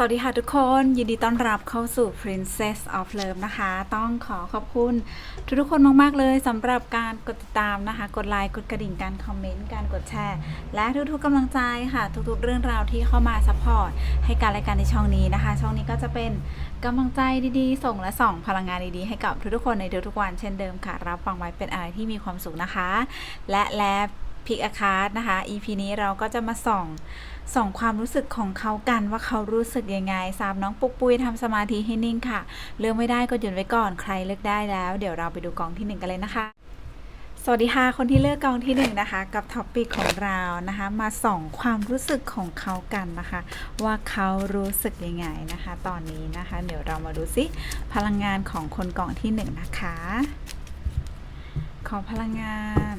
สวัสดีค่ะทุกคนยินดีต้อนรับเข้าสู่ Princess of Love นะคะ ต้องขอขอบคุณทุกๆคนมาก ๆ เลยสำหรับการกดติดตามนะคะ กดไลค์กดกระดิ่งการคอมเมนต์การกดแชร์ และทุกๆกำลังใจค่ะ ทุกๆ เรื่องราวที่เข้ามาซัพพอร์ตให้การรายการในช่องนี้นะคะ ช่องนี้ก็จะเป็นกำลังใจดีๆ ส่งและส่องพลังงานดีๆ ให้กับทุกๆคนในทุกๆวันเช่นเดิมค่ะ รับฟังไว้เป็นอะไรที่มีความสุขนะคะ และและ พิกอาคาร์นะคะ EP นี้เราก็จะมาส่องส่องความรู้สึกของเขากันว่าเขารู้สึกยังไงสามน้องปุกปุยทำสมาธิให้นิ่งค่ะ เลือกไม่ได้ก็หยุดไว้ก่อนใครเลือกได้แล้ว เดี๋ยวเราไปดูกองที่หนึ่งกันเลยนะคะ สวัสดีค่ะ คนที่เลือกกองที่หนึ่งนะคะ กับท็อปปิกของเรานะคะ มาส่องความรู้สึกของเขากันนะคะ ว่าเขารู้สึกยังไงนะคะ ตอนนี้นะคะ เดี๋ยวเรามาดูซิพลังงานของคนกองที่หนึ่งนะคะ ขอพลังงาน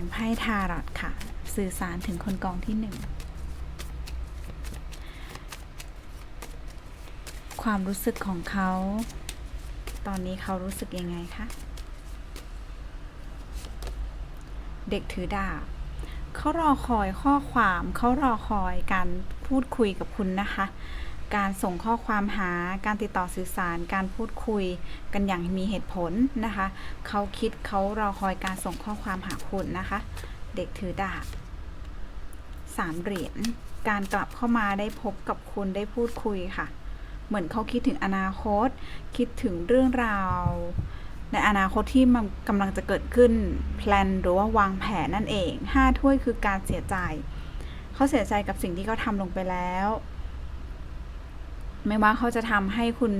งไพ่ทารอตค่ะ สื่อสารถึงคนกองที่หนึ่งความรู้สึกของเขา ตอนนี้เขารู้สึกยังไงคะ เด็กถือดาบเขารอคอยข้อความ เขารอคอยการพูดคุยกับคุณนะคะ การส่งข้อความหา การติดต่อสื่อสาร การพูดคุยกันอย่างมีเหตุผลนะคะ เขาคิดเขารอคอยการส่งข้อความหาคุณนะคะ เด็กถือดาบสามเหรียญ การกลับเข้ามาได้พบกับคุณได้พูดคุยค่ะ เหมือนเขาคิดถึงอนาคต คิดถึงเรื่องราวในอนาคตที่มันกำลังจะเกิดขึ้นแพลนหรือว่าวางแผนนั่นเองห้าถ้วยคือการเสียใจ เขาเสียใจกับสิ่งที่เขาทำลงไปแล้ว ไม่ว่าเขาจะทำให้คุณ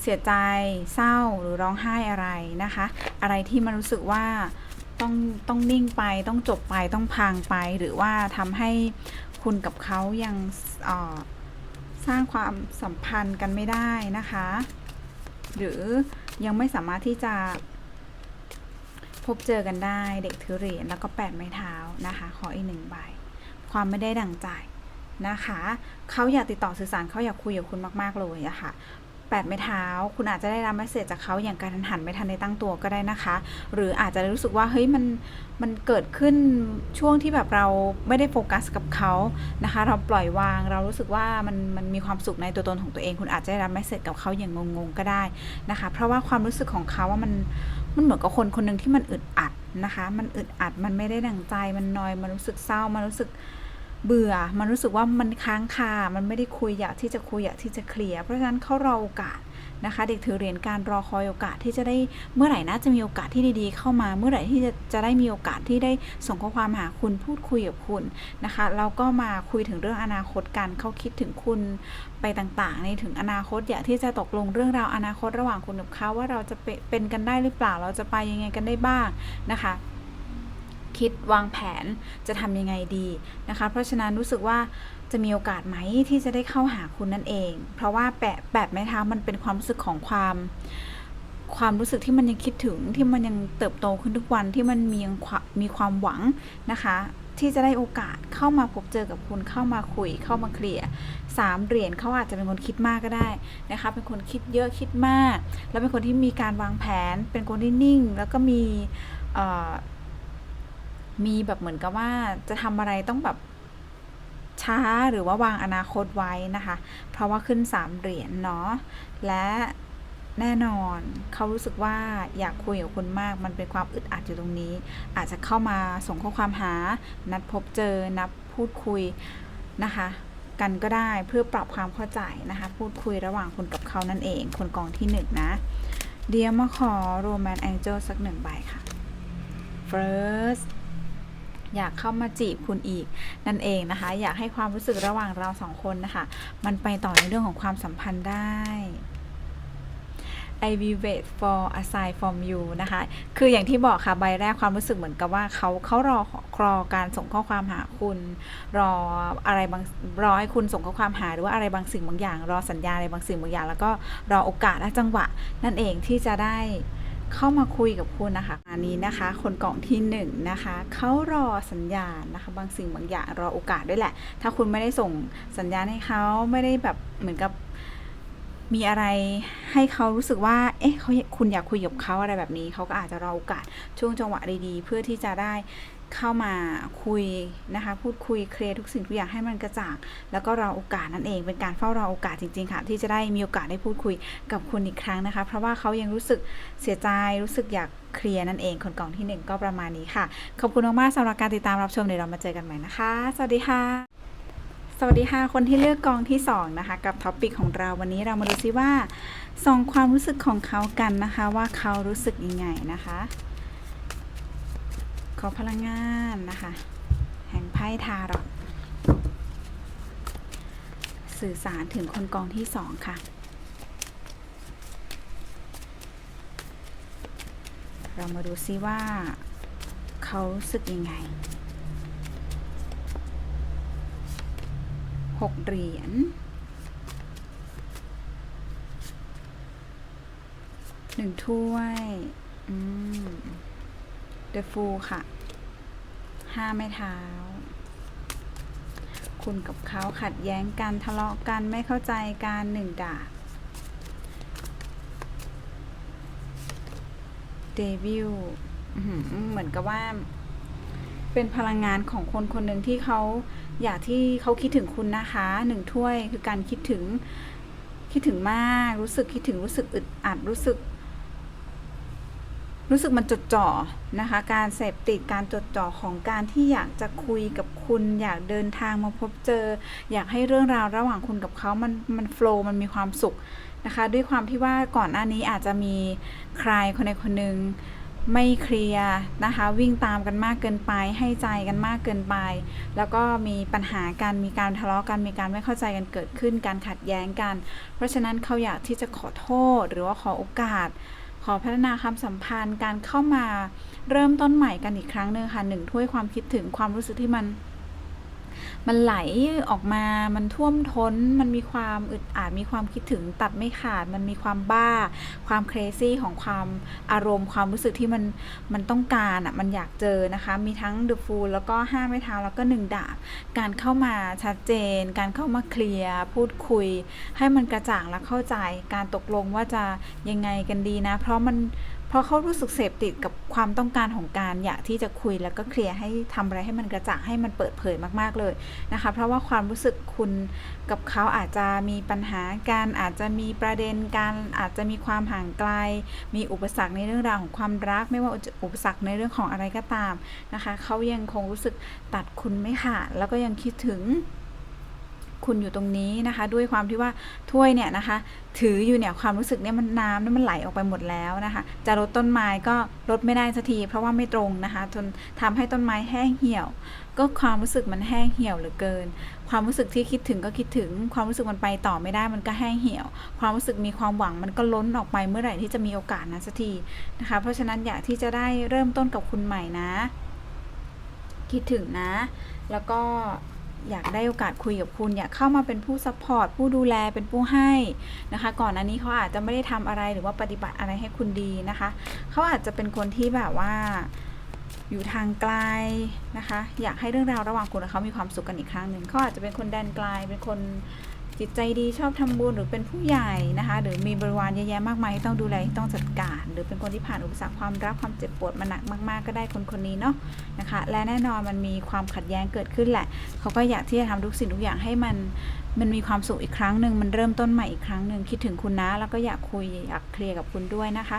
เสียใจเศร้าหรือร้องไห้อะไรนะคะ อะไรที่มันรู้สึกว่าต้องต้องนิ่งไปต้องจบไปต้องพังไป หรือว่าทำให้คุณกับเขายังสร้างความสัมพันธ์กันไม่ได้นะคะ หรือยังไม่สามารถที่จะพบเจอกันได้เด็กถือเหรียญแล้วก็แปดไม้เท้านะคะ ขออีกหนึ่งใบ ความไม่ได้ดังใจ นะคะ เขาอยากติดต่อสื่อสารเขาอยากคุยกับคุณมากๆเลยอะค่ะแปดไม้เท้า คุณอาจจะได้รับเมสเซจจากเขาอย่างการทันหันไม่ทันในตั้งตัวก็ได้นะคะ หรืออาจจะรู้สึกว่าเฮ้ยมันมันเกิดขึ้นช่วงที่แบบเราไม่ได้โฟกัสกับเขานะคะ เราปล่อยวางเรารู้สึกว่ามันมันมีความสุขในตัวตนของตัวเอง คุณอาจจะได้รับเมสเซจกับเขาอย่างงงๆก็ได้นะคะ เพราะว่าความรู้สึกของเขาว่ามันมันเหมือนกับคนคนหนึ่งที่มันอึดอัดนะคะ มันอึดอัดมันไม่ได้ดังใจมันนอยมันรู้สึกเศร้ามันรู้สึก เบื่อ มันรู้สึกว่ามันค้างคา มันไม่ได้คุยอยากที่จะคุยอยากที่จะเคลียร์ เพราะฉะนั้นเขารอโอกาสนะคะ เด็กถือเหรียญการรอคอยโอกาสที่จะได้เมื่อไหร่น่าจะมีโอกาสที่ดีๆ เข้ามา เมื่อไหร่ที่จะจะได้มีโอกาสที่ได้ส่งข้อความหาคุณพูดคุยกับคุณนะคะแล้วก็มาคุยถึงเรื่องอนาคตกันเขาคิดถึงคุณไปต่างๆ ในถึงอนาคตอยากที่จะตกลงเรื่องราวอนาคตระหว่างคุณกับเขาว่าเราจะเป็นกันได้หรือเปล่าเราจะไปยังไงกันได้บ้างนะคะ คิดวางแผนจะทำยังไงดีนะคะ เพราะฉะนั้นรู้สึกว่าจะมีโอกาสไหมที่จะได้เข้าหาคุณนั่นเอง เพราะว่าแปะแปดไม้เท้ามันเป็นความรู้สึกของความความรู้สึกที่มันยังคิดถึงที่มันยังเติบโตขึ้นทุกวันที่มันมียังมีความหวังนะคะ ที่จะได้โอกาสเข้ามาพบเจอกับคุณเข้ามาคุยเข้ามาเคลียร์สามเหรียญเขาอาจจะเป็นคนคิดมากก็ได้นะคะ เป็นคนคิดเยอะคิดมาก แล้วเป็นคนที่มีการวางแผน เป็นคนที่นิ่ง แล้วก็มีเมีแบบเหมือนกับว่าจะทำอะไรต้องแบบช้าหรือว่าวางอนาคตไว้นะคะ เพราะว่าขึ้นสามเหรียญเนาะและแน่นอนเขารู้สึกว่าอยากคุยกับคุณมาก มันเป็นความอึดอัดอยู่ตรงนี้ อาจจะเข้ามาส่งข้อความหา นัดพบเจอ นัดพูดคุยนะคะ กันก็ได้เพื่อปรับความเข้าใจนะคะ พูดคุยระหว่างคุณกับเขานั่นเอง คนกองที่หนึ่งนะ เดียวมาขอโรแมนแองเจิลสักหนึ่งใบค่ะ first อยากเข้ามาจีบคุณอีก นั่นเองนะคะ อยากให้ความรู้สึกระหว่างเราสองคนนะคะ มันไปต่อในเรื่องของความสัมพันธ์ได้ I will wait for a sign from you นะคะ คืออย่างที่บอกค่ะใบแรกความรู้สึกเหมือนกับว่าเขาเขารอครอการส่งข้อความหาคุณ รออะไรบางรอให้คุณส่งข้อความหาหรือว่าอะไรบางสิ่งบางอย่าง รอสัญญาอะไรบางสิ่งบางอย่าง แล้วก็รอโอกาสและจังหวะนั่นเองที่จะได้ เข้ามาคุยกับคุณนะคะอันนี้นะคะ คนกล่องที่หนึ่งนะคะเขารอสัญญาณนะคะ บางสิ่งบางอย่างรอโอกาสด้วยแหละ ถ้าคุณไม่ได้ส่งสัญญาณให้เขาไม่ได้แบบเหมือนกับ มีอะไรให้เขารู้สึกว่า เอ๊ะเขาคุณอยากคุยกับเขาอะไรแบบนี้ เขาก็อาจจะรอโอกาสช่วงจังหวะดีๆ เพื่อที่จะได้เข้ามาคุยนะคะ พูดคุยเคลียร์ทุกสิ่งทุกอย่างให้มันกระจ่างแล้วก็รอโอกาสนั่นเอง เป็นการเฝ้ารอโอกาสจริงๆค่ะ ที่จะได้มีโอกาสได้พูดคุยกับคุณอีกครั้งนะคะ เพราะว่าเขายังรู้สึกเสียใจรู้สึกอยากเคลียร์นั่นเอง คนกล่องที่หนึ่งก็ประมาณนี้ค่ะ ขอบคุณมากๆสำหรับการติดตามรับชมเดี๋ยวเรามาเจอกันใหม่นะคะ สวัสดีค่ะ สวัสดีค่ะ คนที่เลือกกองที่ 2 นะคะ กับท็อปิกของเราวันนี้เรามาดูซิว่าส่องความรู้สึกของเขากันนะคะ ว่าเขารู้สึกยังไงนะคะ ขอพลังงานนะคะ แห่งไพ่ทารอตสื่อสารถึงคนกองที่ 2 ค่ะ เรามาดูซิว่า เขารู้สึกยังไง หกเหรียญหนึ่งถ้วยอืมเดอะฟูค่ะห้าไม้เท้า คุณกับเขาขัดแย้งกันทะเลาะกันไม่เข้าใจกันหนึ่งดาบเดวิลเหมือนกับว่า เป็นพลังงานของคนคนหนึ่งที่เขา อยากที่เขาคิดถึงคุณนะคะหนึ่งถ้วยคือการคิดถึงคิดถึงมากรู้สึกคิดถึงรู้สึกอึดอัดรู้สึก รู้สึกมันจดจ่อนะคะ การเสพติดการจดจ่อของการที่อยากจะคุยกับคุณ อยากเดินทางมาพบเจอ อยากให้เรื่องราวระหว่างคุณกับเขามันมันโฟล์มันมีความสุขนะคะ ด้วยความที่ว่าก่อนหน้านี้อาจจะมีใครคนใดคนหนึ่ง ไม่เคลียร์นะคะ วิ่งตามกันมากเกินไป ให้ใจกันมากเกินไป แล้วก็มีปัญหากันมีการทะเลาะกันมีการไม่เข้าใจกันเกิดขึ้น การขัดแย้งกัน เพราะฉะนั้นเขาอยากที่จะขอโทษหรือว่าขอโอกาส ขอพัฒนาความสัมพันธ์การเข้ามาเริ่มต้นใหม่กันอีกครั้งหนึ่งค่ะหนึ่งถ้วยความคิดถึงความรู้สึกที่มัน มันไหลออกมามันท่วมท้น มันมีความอึดอัดมีความคิดถึงตัดไม่ขาด มันมีความบ้า ความเครซี่ของความอารมณ์ ความรู้สึกที่มันมันต้องการอะมันอยากเจอนะคะ มีทั้ง The Fool แล้วก็ห้าไม้เท้าแล้วก็หนึ่งดาบ การเข้ามาชัดเจน การเข้ามาเคลียร์พูดคุย ให้มันกระจ่างและเข้าใจ การตกลงว่าจะยังไงกันดีนะ เพราะมัน เพราะเขารู้สึกเสพติดกับความต้องการของการอยากที่จะคุยแล้วก็เคลียร์ให้ทำอะไรให้มันกระจ่างให้มันเปิดเผยมากๆเลยนะคะ เพราะว่าความรู้สึกคุณกับเขาอาจจะมีปัญหาการอาจจะมีประเด็นการอาจจะมีความห่างไกล มีอุปสรรคในเรื่องราวของความรัก ไม่ว่าอุปสรรคในเรื่องของอะไรก็ตามนะคะเขายังคงรู้สึกตัดคุณไม่ขาดแล้วก็ยังคิดถึง คุณอยู่ตรงนี้นะคะ ด้วยความที่ว่าถ้วยเนี่ยนะคะ ถืออยู่เนี่ยความรู้สึกเนี่ยมันน้ำเนี่ยมันไหลออกไปหมดแล้วนะคะ จะลดต้นไม้ก็ลดไม่ได้สักที เพราะว่าไม่ตรงนะคะจนทำให้ต้นไม้แห้งเหี่ยว ก็ความรู้สึกมันแห้งเหี่ยวเหลือเกิน ความรู้สึกที่คิดถึงก็คิดถึง ความรู้สึกมันไปต่อไม่ได้มันก็แห้งเหี่ยว ความรู้สึกมีความหวังมันก็ล้นออกไปเมื่อไหร่ที่จะมีโอกาสนั้นสักทีนะคะ เพราะฉะนั้นอยากที่จะได้เริ่มต้นกับคุณใหม่นะ คิดถึงนะ แล้วก็ อยากได้โอกาสคุยกับคุณอยากเข้ามาเป็นผู้ซัพพอร์ตผู้ดูแลเป็นผู้ให้นะคะ ก่อนอันนี้เขาอาจจะไม่ได้ทำอะไรหรือว่าปฏิบัติอะไรให้คุณดีนะคะ เขาอาจจะเป็นคนที่แบบว่าอยู่ทางไกลนะคะ อยากให้เรื่องราวระหว่างคุณกับเขามีความสุขกันอีกครั้งหนึ่งเขาอาจจะเป็นคนแดนไกลเป็นคน จิตใจดีชอบทำบุญหรือเป็นผู้ใหญ่นะคะ หรือมีบริวารเยอะแยะมากมายที่ต้องดูแลที่ต้องจัดการ หรือเป็นคนที่ผ่านอุปสรรคความรักความเจ็บปวดมาหนักมาก ๆ ก็ได้คนคนนี้เนาะนะคะ และแน่นอนมันมีความขัดแย้งเกิดขึ้นแหละ เขาก็อยากที่จะทำทุกสิ่งทุกอย่างให้มันมันมีความสุขอีกครั้งหนึ่งมันเริ่มต้นใหม่อีกครั้งหนึ่งคิดถึงคุณนะ แล้วก็อยากคุยอยากเคลียร์กับคุณด้วยนะคะ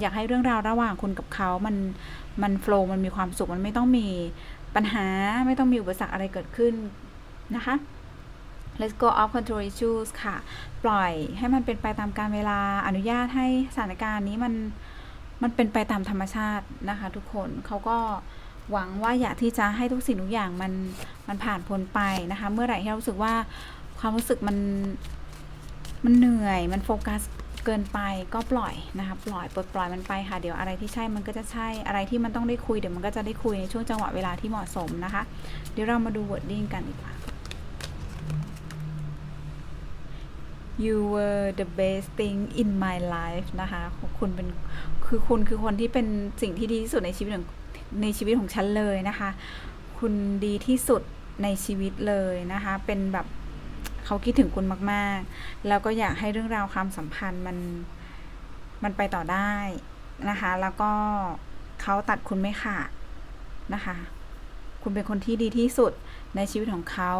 อยากให้เรื่องราวระหว่างคุณกับเขา มันมันโฟล์มันมีความสุขมันไม่ต้องมีปัญหาไม่ต้องมีอุปสรรคอะไรเกิดขึ้นนะคะ Let's go off control issues ค่ะ ปล่อยให้มันเป็นไปตามการเวลาอนุญาตให้สถานการณ์นี้มันมันเป็นไปตามธรรมชาตินะคะทุกคนเขาก็หวังว่าอยากที่จะให้ทุกสิ่งทุกอย่างมันมันผ่านพ้นไปนะคะ เมื่อไหร่ที่เรารู้สึกว่าความรู้สึกมันมันเหนื่อยมันโฟกัสเกินไปก็ปล่อยนะคะปล่อยปลดปล่อยมันไปค่ะเดี๋ยวอะไรที่ใช่มันก็จะใช่อะไรที่มันต้องได้คุยเดี๋ยวมันก็จะได้คุยในช่วงจังหวะเวลาที่เหมาะสมนะคะ เดี๋ยวเรามาดู wording กันดีกว่า you were the best thing in my life นะคะคุณเป็นคือคุณคือคนที่เป็นสิ่งที่ดีที่สุดในชีวิตของในชีวิตของฉันเลยนะคะ คุณดีที่สุดในชีวิตเลยนะคะ เป็นแบบเขาคิดถึงคุณมาก ๆ แล้วก็อยากให้เรื่องราวความสัมพันธ์มันมันไปต่อได้นะคะ แล้วก็เขาตัดคุณไม่ขาดนะคะ คุณเป็นคนที่ดีที่สุดในชีวิตของเขา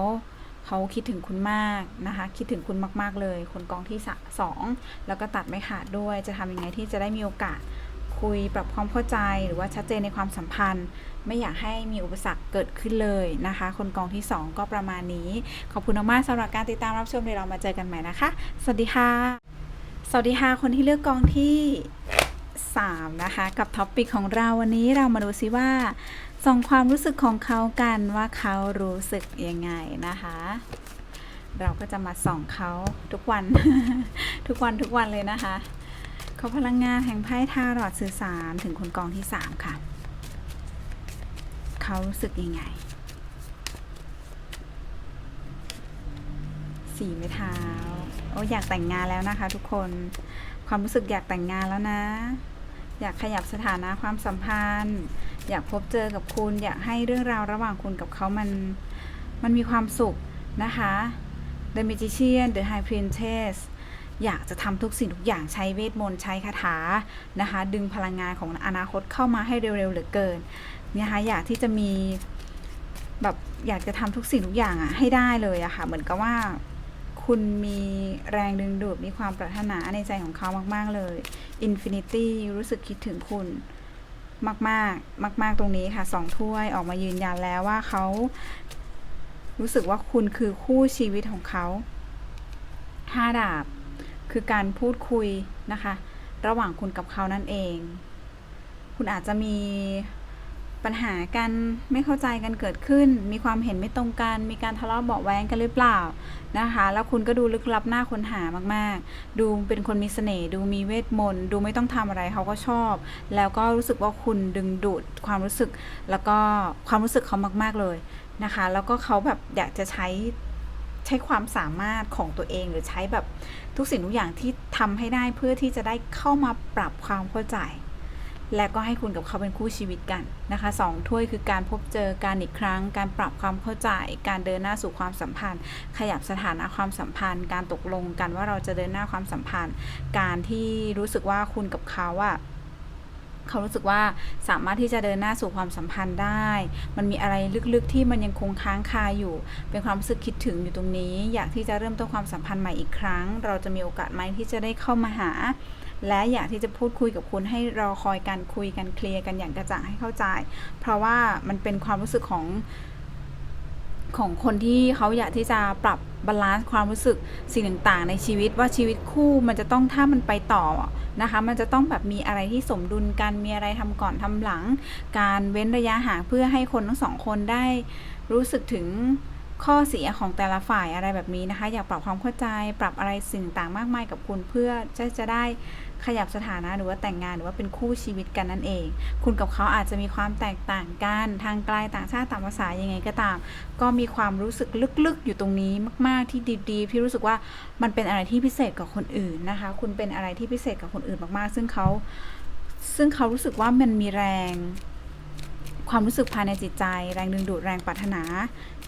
เขาคิดถึงคุณมากนะคะ คิดถึงคุณมาก ๆ เลย คนกองที่สสองแล้วก็ตัดไม่ขาดด้วย จะทำยังไงที่จะได้มีโอกาสคุยปรับความเข้าใจหรือว่าชัดเจนในความสัมพันธ์ ไม่อยากให้มีอุปสรรคเกิดขึ้นเลยนะคะ คนกองที่ 2 ก็ประมาณนี้ ขอบคุณมากๆสำหรับการติดตามรับชมเดี๋ยวเรามาเจอกันใหม่นะคะ สวัสดีค่ะ สวัสดีค่ะ คนที่เลือกกองที่ 3 นะคะ กับท็อปปิกของเราวันนี้เรามาดูซิว่า ส่องความรู้สึกของเขากันว่าเขารู้สึกยังไงนะคะ เราก็จะมาส่องเขาทุกวัน ทุกวันทุกวันเลยนะคะ เขาพลังงานแห่งไพ่ทารอดสื่อสารถึงคนกองที่ 3 ค่ะ เขารู้สึกยังไงสีไม้เท้าโอ้อยากแต่งงานแล้วนะคะทุกคนความรู้สึกอยากแต่งงานแล้วนะ อยากขยับสถานะความสัมพันธ์ อยากพบเจอกับคุณ อยากให้เรื่องราวระหว่างคุณกับเขามัน มันมีความสุขนะคะ The Magician The High Princess อยากจะทำทุกสิ่งทุกอย่างใช้เวทมนต์ใช้คาถานะคะ ดึงพลังงานของอนาคตเข้ามาให้เร็วๆเหลือเกินนะคะอยากที่จะมีแบบอยากจะทำทุกสิ่งทุกอย่างอะให้ได้เลยอะค่ะเหมือนกับว่าคุณมีแรงดึงดูดมีความปรารถนาในใจของเขามาก ๆ เลย Infinity รู้สึกคิดถึงคุณ มากๆ มาก ๆ ตรงนี้ค่ะสองถ้วยออกมายืนยันแล้วว่าเขารู้สึกว่าคุณคือคู่ชีวิตของเขาห้าดาบ คือการพูดคุยนะคะ ระหว่างคุณกับเขานั่นเอง คุณอาจจะมี ปัญหากันไม่เข้าใจกันเกิดขึ้น มีความเห็นไม่ตรงกัน มีการทะเลาะเบาะแว้งกันหรือเปล่านะคะ แล้วคุณก็ดูลึกลับหน้าค้นหามากๆ ดูเป็นคนมีเสน่ห์ดูมีเวทมนต์ดูไม่ต้องทำอะไรเขาก็ชอบ แล้วก็รู้สึกว่าคุณดึงดูดความรู้สึก แล้วก็ความรู้สึกเขามากๆเลยนะคะ แล้วก็เขาแบบอยากจะใช้ใช้ความสามารถของตัวเองหรือใช้แบบทุกสิ่งทุกอย่างที่ทำให้ได้เพื่อที่จะได้เข้ามาปรับความเข้าใจ และก็ให้คุณกับเขาเป็นคู่ชีวิตกันนะคะสองถ้วยคือการพบเจอการอีกครั้ง การปรับความเข้าใจ การเดินหน้าสู่ความสัมพันธ์ ขยับสถานะความสัมพันธ์ การตกลงกันว่าเราจะเดินหน้าความสัมพันธ์ การที่รู้สึกว่าคุณกับเขาอะเขารู้สึกว่าสามารถที่จะเดินหน้าสู่ความสัมพันธ์ได้ มันมีอะไรลึกๆที่มันยังคงค้างคาอยู่ เป็นความรู้สึกคิดถึงอยู่ตรงนี้ อยากที่จะเริ่มต้นความสัมพันธ์ใหม่อีกครั้ง เราจะมีโอกาสไหมที่จะได้เข้ามาหา และอยากที่จะพูดคุยกับคุณให้รอคอยกันคุยกันเคลียร์กันอย่างกระจ่างให้เข้าใจ เพราะว่ามันเป็นความรู้สึกของของคนที่เขาอยากที่จะปรับบาลานซ์ความรู้สึกสิ่งต่างๆ ในชีวิตว่าชีวิตคู่มันจะต้องถ้ามันไปต่อนะคะ มันจะต้องแบบมีอะไรที่สมดุลกันมีอะไรทำก่อนทำหลัง การเว้นระยะห่างเพื่อให้คนทั้งสองคนได้รู้สึกถึงข้อเสียของแต่ละฝ่ายอะไรแบบนี้นะคะ อยากปรับความเข้าใจปรับอะไรสิ่งต่างมากมายกับคุณเพื่อจะจะได้ ขยับสถานะหรือว่าแต่งงานหรือว่าเป็นคู่ชีวิตกันนั่นเอง คุณกับเขาอาจจะมีความแตกต่างกันทางไกลต่างชาติต่างภาษายังไงก็ตาม ก็มีความรู้สึกลึกๆ อยู่ตรงนี้มาก ๆที่ดีๆพี่รู้สึกว่ามันเป็นอะไรที่พิเศษกับคนอื่นนะคะ คุณเป็นอะไรที่พิเศษกับคนอื่นมากๆ ซึ่งเขาซึ่งเขารู้สึกว่ามันมีแรงความรู้สึกภายในจิตใจ แรงดึงดูดแรงปรารถนา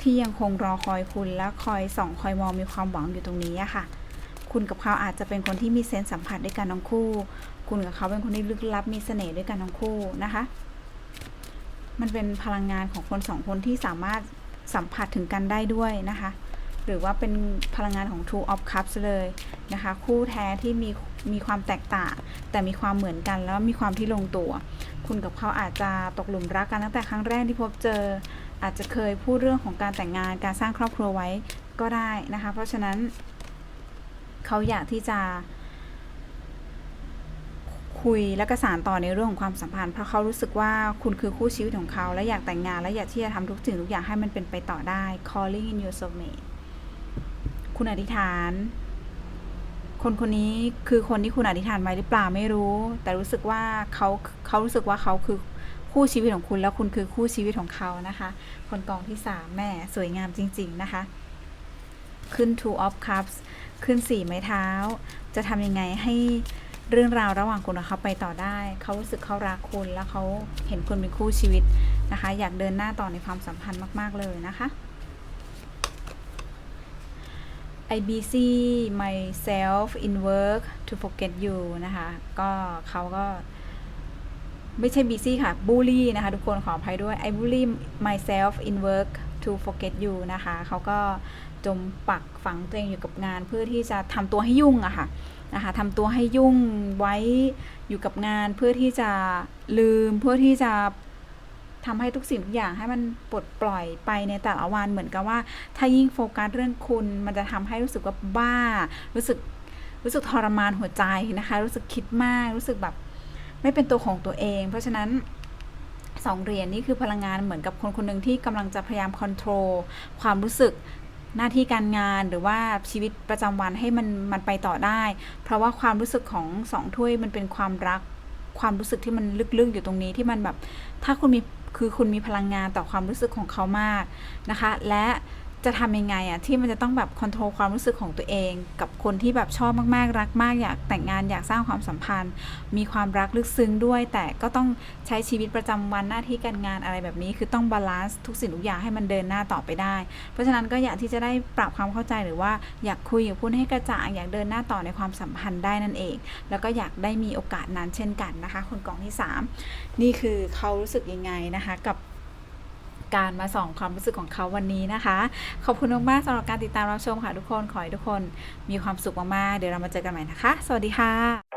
ที่ยังคงรอคอยคุณและคอยส่องคอยมองมีความหวังอยู่ตรงนี้อะค่ะ คุณกับเขาอาจจะเป็นคนที่มีเซนส์สัมผัสด้วยกันทั้งคู่ คุณกับเขาเป็นคนที่ลึกลับมีเสน่ห์ด้วยกันทั้งคู่นะคะ มันเป็นพลังงานของคนสองคนที่สามารถสัมผัสถึงกันได้ด้วยนะคะ หรือว่าเป็นพลังงานของ Two of Cups เลยนะคะ คู่แท้ที่มีมีความแตกต่าง แต่มีความเหมือนกันแล้วมีความที่ลงตัว คุณกับเขาอาจจะตกหลุมรักกันตั้งแต่ครั้งแรกที่พบเจอ อาจจะเคยพูดเรื่องของการแต่งงานการสร้างครอบครัวไว้ก็ได้นะคะ เพราะฉะนั้น เขาอยากที่จะ คุยและก็สานต่อในเรื่องของความสัมพันธ์ เพราะเขารู้สึกว่าคุณคือคู่ชีวิตของเขา และอยากแต่งงาน และอยากที่จะทำทุกสิ่งทุกอย่างให้มันเป็นไปต่อได้ calling in your soulmate คุณอธิษฐาน คนคนนี้คือคนที่คุณอธิษฐานไว้หรือเปล่าไม่รู้ แต่รู้สึกว่าเขาเขารู้สึกว่าเขาคือคู่ชีวิตของคุณแล้วคุณคือคู่ชีวิตของเขานะคะ คนกองที่สามแม่สวยงามจริง ๆ นะคะ ขึ้น two of cups ขึ้นสี่ไม้เท้า จะทำยังไงให้เรื่องราวระหว่างคุณกับเขาไปต่อได้ เขารู้สึกเขารักคุณแล้วเขาเห็นคุณเป็นคู่ชีวิตนะคะ อยากเดินหน้าต่อในความสัมพันธ์มาก ๆ เลยนะคะ I busy myself in work to forget you นะคะ ก็เขาก็ไม่ใช่ busy ค่ะ bully นะคะ ทุกคนขออภัยด้วย I bully myself in work to forget you นะคะ เขาก็ จมปักฝังตัวเองอยู่กับงาน เพื่อที่จะทำตัวให้ยุ่งอะค่ะนะคะทำตัวให้ยุ่งไว้อยู่กับงานเพื่อที่จะลืมเพื่อที่จะทำให้ทุกสิ่งทุกอย่างให้มันปลดปล่อยไปในแต่ละวันเหมือนกับว่า ถ้ายิ่งโฟกัสเรื่องคุณ มันจะทำให้รู้สึกว่าบ้า รู้สึกรู้สึกทรมานหัวใจนะคะ รู้สึกคิดมาก รู้สึกแบบไม่เป็นตัวของตัวเอง เพราะฉะนั้นสองเหรียญนี่คือพลังงานเหมือนกับคนคนหนึ่งที่กำลังจะพยายามค o n t r o l ความรู้สึก หน้าที่การงานหรือว่าชีวิตประจำวันให้มันมันไปต่อได้ เพราะว่าความรู้สึกของสองถ้วยมันเป็นความรัก ความรู้สึกที่มันลึกๆอยู่ตรงนี้ที่มันแบบ ถ้าคุณมีคือคุณมีพลังงานต่อความรู้สึกของเขามากนะคะ และ จะทำยังไงอะที่มันจะต้องแบบคอนโทรลความรู้สึกของตัวเอง กับคนที่แบบชอบมากๆ รักมาก อยากแต่งงานอยากสร้างความสัมพันธ์ มีความรักลึกซึ้งด้วย แต่ก็ต้องใช้ชีวิตประจำวันหน้าที่การงานอะไรแบบนี้ คือต้องบาลานซ์ทุกสิ่งทุกอย่างให้มันเดินหน้าต่อไปได้ เพราะฉะนั้นก็อยากที่จะได้ปรับความเข้าใจหรือว่าอยากคุยกับคุณให้กระจ่างอยากเดินหน้าต่อในความสัมพันธ์ได้นั่นเอง แล้วก็อยากได้มีโอกาสนั้นเช่นกันนะคะ คนกล่องที่ 3 นี่คือเขารู้สึกยังไงนะคะกับ การมาส่องความรู้สึกของเขาวันนี้นะคะ ขอบคุณมากๆสำหรับการติดตามรับชมค่ะทุกคน ขอให้ทุกคนมีความสุขมากๆ เดี๋ยวเรามาเจอกันใหม่นะคะ สวัสดีค่ะ